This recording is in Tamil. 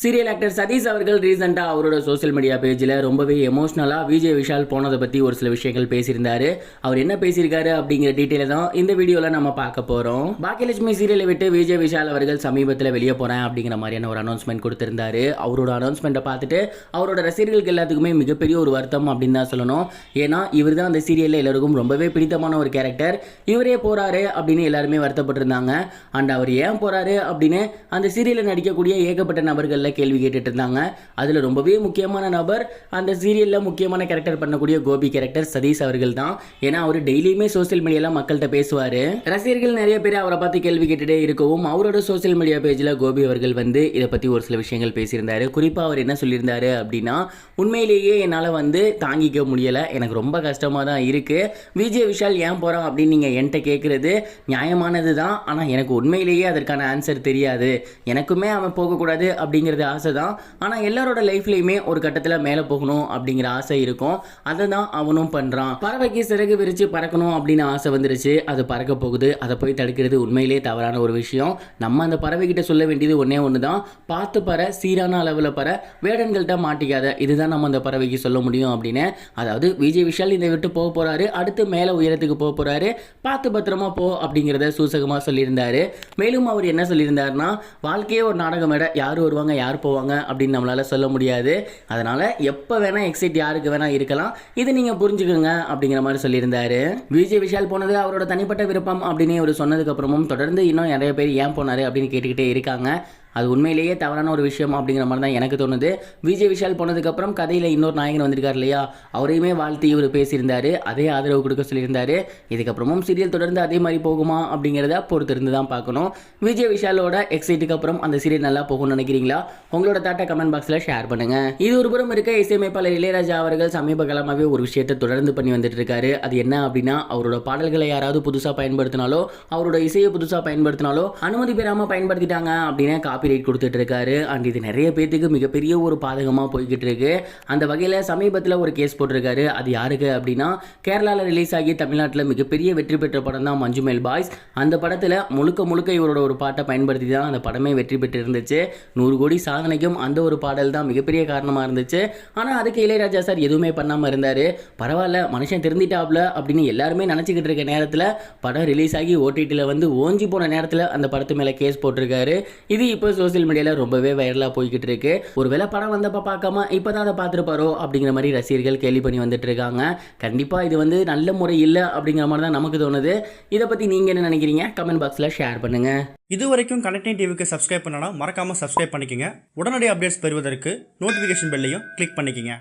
சீரியல் ஆக்டர் சதீஷ் அவர்கள் ரீசெண்டாக அவரோட சோசியல் மீடியா பேஜில் ரொம்பவே எமோஷ்னலாக விஜய் விஷால் போனதை பற்றி ஒரு சில விஷயங்கள் பேசியிருந்தாரு. அவர் என்ன பேசியிருக்காரு அப்படிங்கிற டீட்டெயிலை தான் இந்த வீடியோவில் நம்ம பார்க்க போகிறோம் பாக்கியலட்சுமி சீரியலை விட்டு விஜய் விஷால் அவர்கள் சமீபத்தில் வெளியே போகிறேன் அப்படிங்கிற மாதிரியான ஒரு அனௌன்ஸ்மெண்ட் கொடுத்துருந்தாரு. அவரோட அனௌன்ஸ்மெண்ட்டை பார்த்துட்டு அவரோட ரசிகர்களுக்கு எல்லாத்துக்குமே மிகப்பெரிய ஒரு வருத்தம் அப்படின்னு தான் சொல்லணும். ஏன்னா இவர் தான் அந்த சீரியலில் எல்லாருக்கும் ரொம்பவே பிடித்தமான ஒரு கேரக்டர் இவரே போகிறாரு அப்படின்னு எல்லாருமே வருத்தப்பட்டிருந்தாங்க. அண்ட் அவர் ஏன் போகிறாரு அப்படின்னு அந்த சீரியலில் நடிக்கக்கூடிய ஏகப்பட்ட நபர்கள் நபர்களில் கேள்வி கேட்டுட்டு இருந்தாங்க அதில் ரொம்பவே முக்கியமான நபர் அந்த சீரியலில் முக்கியமான கேரக்டர் பண்ணக்கூடிய கோபி கேரக்டர் சதீஷ் அவர்கள் தான் ஏன்னா அவர் டெய்லியுமே சோஷியல் மீடியாவில் மக்கள்கிட்ட பேசுவார். ரசிகர்கள் நிறைய பேர் அவரை பார்த்து கேள்வி கேட்டுட்டே இருக்கவும் அவரோட சோஷியல் மீடியா பேஜில் கோபி அவர்கள் வந்து இதை பற்றி ஒரு சில விஷயங்கள் பேசியிருந்தாரு. குறிப்பாக அவர் என்ன சொல்லியிருந்தாரு அப்படின்னா உண்மையிலேயே என்னால் வந்து தாங்கிக்க முடியலை. எனக்கு ரொம்ப கஷ்டமாக தான் இருக்குது விஜய் விஷால் ஏன் போகிறான் அப்படின்னு நீங்கள் என்கிட்ட கேட்குறது நியாயமானது தான் ஆனால் எனக்கு உண்மையிலேயே அதற்கான ஆன்சர் தெரியாது. எனக்குமே அவன் போகக்கூடாது அப்படிங்கிற அப்படிங்கிறது ஆசை தான் ஆனால் எல்லாரோட லைஃப்லையுமே ஒரு கட்டத்தில் மேலே போகணும் அப்படிங்கிற ஆசை இருக்கும். அதை தான் அவனும் பண்ணுறான் பறவைக்கு சிறகு விரித்து பறக்கணும் அப்படின்னு ஆசை வந்துருச்சு. அது பறக்க போகுது. அதை போய் தடுக்கிறது உண்மையிலே தவறான ஒரு விஷயம். நம்ம அந்த பறவைகிட்ட சொல்ல வேண்டியது ஒன்றே ஒன்று தான் பார்த்து பற சீரான அளவில் பற வேடன்கள்கிட்ட மாட்டிக்காத. இதுதான் நம்ம அந்த பறவைக்கு சொல்ல முடியும் அப்படின்னு. அதாவது விஜய் விஷால் இதை விட்டு போக போகிறாரு அடுத்து மேலே உயரத்துக்கு போக போகிறாரு பார்த்து பத்திரமா போ அப்படிங்கிறத சூசகமாக சொல்லியிருந்தாரு. மேலும் அவர் என்ன சொல்லியிருந்தாருன்னா வாழ்க்கையே ஒரு நாடகம் விட. யார் வருவாங்க யார் யார் போவாங்க அப்படின்னு நம்மளால் சொல்ல முடியாது. அதனால் எப்போ வேணால் எக்ஸைட் யாருக்கு வேணால் இருக்கலாம். இது நீங்கள் புரிஞ்சுக்கோங்க அப்படிங்கிற மாதிரி சொல்லியிருந்தாரு. விஜய் விஷால் போனது அவரோட தனிப்பட்ட விருப்பம் அப்படின்னு அவர் சொன்னதுக்கப்புறமும் தொடர்ந்து இன்னும் நிறைய பேர் ஏன் போனார் அப்படின்னு கேட்டுக்கிட்டே இருக்காங்க. அது உண்மையிலேயே தவறான ஒரு விஷயம் அப்படிங்கிற மாதிரி தான் எனக்கு தோணுது. விஜய் விஷால் போனதுக்கப்புறம் கதையில் இன்னொரு நாயகன் வந்திருக்கார் இல்லையா? அவரையுமே வாழ்த்து இவர் பேசியிருந்தார். அதே ஆதரவு கொடுக்க சொல்லியிருந்தார். இதுக்கப்புறமும் சீரியல் தொடர்ந்து அதே மாதிரி போகுமா அப்படிங்கிறத பொறுத்திருந்து தான் பார்க்கணும். விஜய் விஷாலோட எக்ஸைட்டுக்கு அப்புறம் அந்த சீரியல் நல்லா போகும்னு நினைக்கிறீங்களா? உங்களோட தாட்டை கமெண்ட் பாக்ஸில் ஷேர் பண்ணுங்க. இது ஒரு புறம் இருக்க இசையமைப்பாளர் இளையராஜா அவர்கள் சமீப காலமாகவே ஒரு விஷயத்தை தொடர்ந்து பண்ணி வந்துட்டு இருக்காரு அது என்ன அப்படின்னா அவரோட பாடல்களை யாராவது புதுசாக பயன்படுத்தினாலோ அவரோட இசையை புதுசாக பயன்படுத்தினாலோ அனுமதி பெறாமல் பயன்படுத்திட்டாங்க அப்படின்னு காப்பி காப்பிரைட் கொடுத்துட்டு இருக்காரு அண்ட் இது நிறைய பேர்த்துக்கு மிகப்பெரிய ஒரு பாதகமாக போய்கிட்டு இருக்கு அந்த வகையில் சமீபத்தில் ஒரு கேஸ் போட்டிருக்காரு. அது யாருக்கு அப்படின்னா கேரளாவில் ரிலீஸ் ஆகி தமிழ்நாட்டில் மிகப்பெரிய வெற்றி பெற்ற படம் தான் மஞ்சுமேல் பாய்ஸ். அந்த படத்தில் முழுக்க முழுக்க இவரோட ஒரு பாட்டை பயன்படுத்தி தான் அந்த படமே வெற்றி பெற்று இருந்துச்சு நூறு கோடி சாதனைக்கும் அந்த ஒரு பாடல் தான் மிகப்பெரிய காரணமாக இருந்துச்சு. ஆனால் அதுக்கு இளையராஜா சார் எதுவுமே பண்ணாமல் இருந்தார். பரவாயில்ல மனுஷன் திருந்திட்டாப்ல அப்படின்னு எல்லாருமே நினச்சிக்கிட்டு இருக்க நேரத்தில் படம் ரிலீஸ் ஆகி ஓடிடியில் வந்து ஓஞ்சி போன நேரத்தில் அந்த படத்து மேலே கேஸ் போட்டிருக்காரு. இது இப்போ இப்போ சோஷியல் மீடியாவில் ரொம்பவே வைரலாக போய்கிட்டு இருக்கு ஒருவேளை படம் வந்தப்போ பார்க்காம இப்போ தான் அதை பார்த்துருப்பாரோ அப்படிங்கிற மாதிரி ரசிகர்கள் கேள்வி பண்ணி வந்துட்டு இருக்காங்க கண்டிப்பாக இது வந்து நல்ல முறை இல்லை அப்படிங்கிற மாதிரி தான் நமக்கு தோணுது. இதை பற்றி நீங்கள் என்ன நினைக்கிறீங்க? கமெண்ட் பாக்ஸில் ஷேர் பண்ணுங்கள் இது வரைக்கும் கனெக்டிங் டிவிக்கு சப்ஸ்கிரைப் பண்ணனா மறக்காமல் சப்ஸ்கிரைப் பண்ணிக்கங்க. உடனடி அப்டேட்ஸ் பெறுவதற்கு நோட்டிஃபிகேஷன் பெல்லையும் கிளிக் பண்ணிக்கங்க.